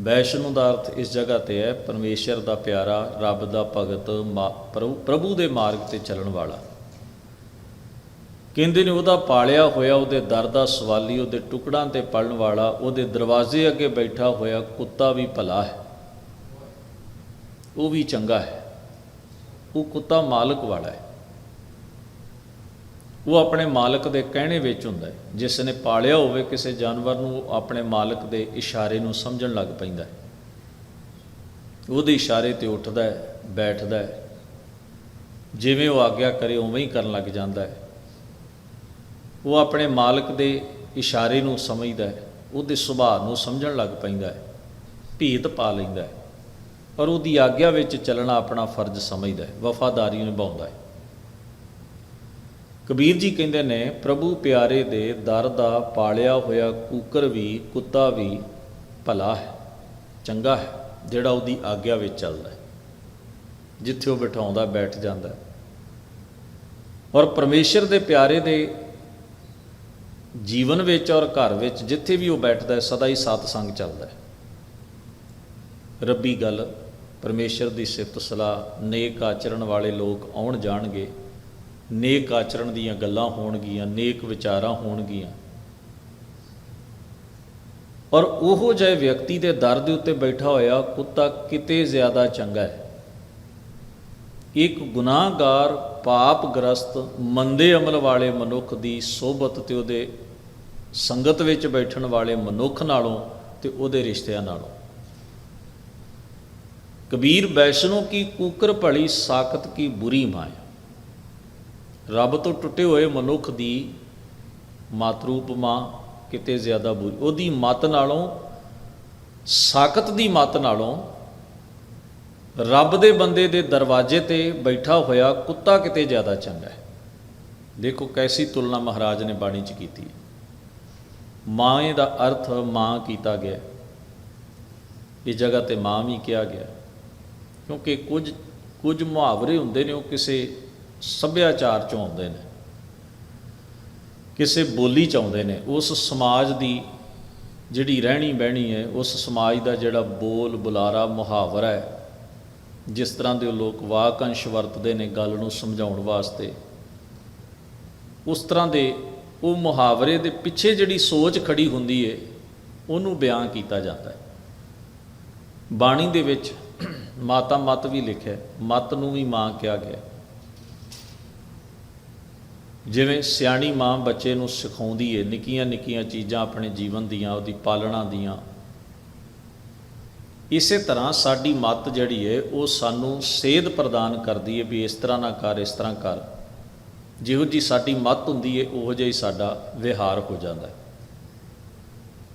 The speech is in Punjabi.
ਵੈਸ਼ਨੂ ਦਾ ਅਰਥ ਇਸ ਜਗ੍ਹਾ ਤੇ ਹੈ, ਪਰਮੇਸ਼ਰ ਦਾ ਪਿਆਰਾ, ਰੱਬ ਦਾ ਭਗਤ, ਮਾ- ਪ੍ਰਭੂ ਪ੍ਰਭੂ ਦੇ ਮਾਰਗ ਤੇ ਚੱਲਣ ਵਾਲਾ। ਕਹਿੰਦੇ ਨੇ ਉਹਦਾ ਪਾਲਿਆ ਹੋਇਆ, ਉਹਦੇ ਦਰ ਦਾ ਸਵਾਲੀ, ਉਹਦੇ ਟੁਕੜਾਂ ਤੇ ਪਲਣ ਵਾਲਾ, ਉਹਦੇ ਦਰਵਾਜ਼ੇ ਅੱਗੇ ਬੈਠਾ ਹੋਇਆ ਕੁੱਤਾ ਵੀ ਭਲਾ ਹੈ। ਉਹ ਵੀ ਚੰਗਾ ਹੈ। ਉਹ ਕੁੱਤਾ ਮਾਲਕ ਵਾਲਾ ਹੈ। ਉਹ ਆਪਣੇ ਮਾਲਕ ਦੇ ਕਹਿਣੇ ਵਿੱਚ ਹੁੰਦਾ ਹੈ। ਜਿਸ ਨੇ ਪਾਲਿਆ ਹੋਵੇ ਕਿਸੇ ਜਾਨਵਰ ਨੂੰ, ਉਹ ਆਪਣੇ ਮਾਲਕ ਦੇ ਇਸ਼ਾਰੇ ਨੂੰ ਸਮਝਣ ਲੱਗ ਪੈਂਦਾ ਹੈ। ਉਹਦੇ ਇਸ਼ਾਰੇ ਤੇ ਉੱਠਦਾ ਹੈ, ਬੈਠਦਾ ਹੈ। ਜਿਵੇਂ ਉਹ ਆਗਿਆ ਕਰੇ, ਉਵੇਂ ਹੀ ਕਰਨ ਲੱਗ ਜਾਂਦਾ ਹੈ। ਉਹ ਆਪਣੇ ਮਾਲਕ ਦੇ ਇਸ਼ਾਰੇ ਨੂੰ ਸਮਝਦਾ ਹੈ। ਉਹਦੇ ਸੁਭਾਅ ਨੂੰ ਸਮਝਣ ਲੱਗ ਪੈਂਦਾ ਹੈ। ਭੀਤ ਪਾ ਲੈਂਦਾ ਹੈ। ਔਰ ਉਹਦੀ ਆਗਿਆ ਵਿੱਚ ਚੱਲਣਾ ਆਪਣਾ ਫਰਜ਼ ਸਮਝਦਾ ਹੈ। ਵਫਾਦਾਰੀ ਨਿਭਾਉਂਦਾ ਹੈ। ਕਬੀਰ ਜੀ ਕਹਿੰਦੇ ਨੇ, ਪ੍ਰਭੂ ਪਿਆਰੇ ਦੇ ਦਰ ਦਾ ਪਾਲਿਆ ਹੋਇਆ ਕੂਕਰ ਵੀ, ਕੁੱਤਾ ਵੀ ਭਲਾ ਹੈ, ਚੰਗਾ ਹੈ, ਜਿਹੜਾ ਉਹਦੀ ਆਗਿਆ ਵਿੱਚ ਚੱਲਦਾ ਹੈ। ਜਿੱਥੇ ਉਹ ਬਿਠਾਉਂਦਾ, ਬੈਠ ਜਾਂਦਾ ਹੈ। ਔਰ ਪਰਮੇਸ਼ਰ ਦੇ ਪਿਆਰੇ ਦੇ ਜੀਵਨ ਵਿੱਚ ਔਰ ਘਰ ਵਿੱਚ ਜਿੱਥੇ ਵੀ ਉਹ ਬੈਠਦਾ ਹੈ, ਸਦਾ ਹੀ ਸਤ ਸੰਗ ਚੱਲਦਾ ਹੈ। ਰੱਬੀ ਗੱਲ, ਪਰਮੇਸ਼ਰ ਦੀ ਸਿਫਤ ਸਲਾਹ, ਨੇਕ ਆਚਰਣ ਵਾਲੇ ਲੋਕ ਆਉਣ ਜਾਣਗੇ। ਨੇਕ ਆਚਰਣ ਦੀਆਂ ਗੱਲਾਂ ਹੋਣਗੀਆਂ, ਨੇਕ ਵਿਚਾਰਾਂ ਹੋਣਗੀਆਂ। ਔਰ ਉਹੋ ਜਿਹੇ ਵਿਅਕਤੀ ਦੇ ਦਰ ਦੇ ਉੱਤੇ ਬੈਠਾ ਹੋਇਆ ਕੁੱਤਾ ਕਿਤੇ ਜ਼ਿਆਦਾ ਚੰਗਾ ਹੈ। ਇੱਕ ਗੁਨਾਹਗਾਰ, ਪਾਪਗ੍ਰਸਤ, ਮੰਦੇ ਅਮਲ ਵਾਲੇ ਮਨੁੱਖ ਦੀ ਸੋਬਤ ਤੇ ਉਹਦੇ ਸੰਗਤ ਵਿੱਚ ਬੈਠਣ ਵਾਲੇ ਮਨੁੱਖ ਨਾਲੋਂ ਤੇ ਉਹਦੇ ਰਿਸ਼ਤਿਆਂ ਨਾਲੋਂ। ਕਬੀਰ ਵੈਸ਼ਨੋ ਕੀ ਕੂਕਰ ਭਲੀ ਸਾਖਤ ਕੀ ਬੁਰੀ ਮਾਇਆ। ਰੱਬ ਤੋਂ ਟੁੱਟੇ ਹੋਏ ਮਨੁੱਖ ਦੀ ਮਾਤਰੂਪ ਮਾਂ ਕਿਤੇ ਜ਼ਿਆਦਾ ਬੁਰੀ, ਉਹਦੀ ਮਤ ਨਾਲੋਂ, ਸਾਖਤ ਦੀ ਮਤ ਨਾਲੋਂ ਰੱਬ ਦੇ ਬੰਦੇ ਦੇ ਦਰਵਾਜ਼ੇ ਤੇ ਬੈਠਾ ਹੋਇਆ ਕੁੱਤਾ ਕਿਤੇ ਜ਼ਿਆਦਾ ਚੰਗਾ ਹੈ। ਦੇਖੋ ਕੈਸੀ ਤੁਲਨਾ ਮਹਾਰਾਜ ਨੇ ਬਾਣੀ 'ਚ ਕੀਤੀ ਹੈ। ਮਾਂ ਦਾ ਅਰਥ ਮਾਂ ਕੀਤਾ ਗਿਆ ਇਹ ਜਗ੍ਹਾ ਤੇ ਮਾਂ ਵੀ ਕਿਹਾ ਗਿਆ ਕਿਉਂਕਿ ਕੁਝ ਕੁਝ ਮੁਹਾਵਰੇ ਹੁੰਦੇ ਨੇ ਉਹ ਕਿਸੇ ਸੱਭਿਆਚਾਰ ਚੋਂ ਆਉਂਦੇ ਨੇ। ਕਿਸੇ ਬੋਲੀ ਚ ਆਉਂਦੇ ਨੇ। ਉਸ ਸਮਾਜ ਦੀ ਜਿਹੜੀ ਰਹਿਣੀ ਬਹਿਣੀ ਹੈ, ਉਸ ਸਮਾਜ ਦਾ ਜਿਹੜਾ ਬੋਲ, ਬੁਲਾਰਾ, ਮੁਹਾਵਰਾ ਹੈ, ਜਿਸ ਤਰ੍ਹਾਂ ਦੇ ਉਹ ਲੋਕ ਵਾਕੰਸ਼ ਵਰਤਦੇ ਨੇ ਗੱਲ ਨੂੰ ਸਮਝਾਉਣ ਵਾਸਤੇ, ਉਸ ਤਰ੍ਹਾਂ ਦੇ ਉਹ ਮੁਹਾਵਰੇ ਦੇ ਪਿੱਛੇ ਜਿਹੜੀ ਸੋਚ ਖੜੀ ਹੁੰਦੀ ਹੈ ਉਹਨੂੰ ਬਿਆਨ ਕੀਤਾ ਜਾਂਦਾ ਹੈ। ਬਾਣੀ ਦੇ ਵਿੱਚ ਮਾਤਾ ਮਤ ਵੀ ਲਿਖਿਆ ਮਤ ਨੂੰ ਵੀ ਮਾਂ ਕਿਹਾ ਗਿਆ ਜਿਵੇਂ ਸਿਆਣੀ ਮਾਂ ਬੱਚੇ ਨੂੰ ਸਿਖਾਉਂਦੀ ਏ, ਨਿੱਕੀਆਂ ਨਿੱਕੀਆਂ ਚੀਜ਼ਾਂ ਆਪਣੇ ਜੀਵਨ ਦੀਆਂ, ਉਹਦੀ ਪਾਲਣਾ ਦੀਆਂ। ਇਸੇ ਤਰ੍ਹਾਂ ਸਾਡੀ ਮੱਤ ਜਿਹੜੀ ਏ, ਉਹ ਸਾਨੂੰ ਸੇਧ ਪ੍ਰਦਾਨ ਕਰਦੀ ਏ ਵੀ ਇਸ ਤਰ੍ਹਾਂ ਨਾ ਕਰ, ਇਸ ਤਰ੍ਹਾਂ ਕਰ। ਜਿਹੋ ਜੀ ਸਾਡੀ ਮੱਤ ਹੁੰਦੀ ਏ, ਉਹੋ ਜਿਹਾ ਹੀ ਸਾਡਾ ਵਿਹਾਰ ਹੋ ਜਾਂਦਾ ਹੈ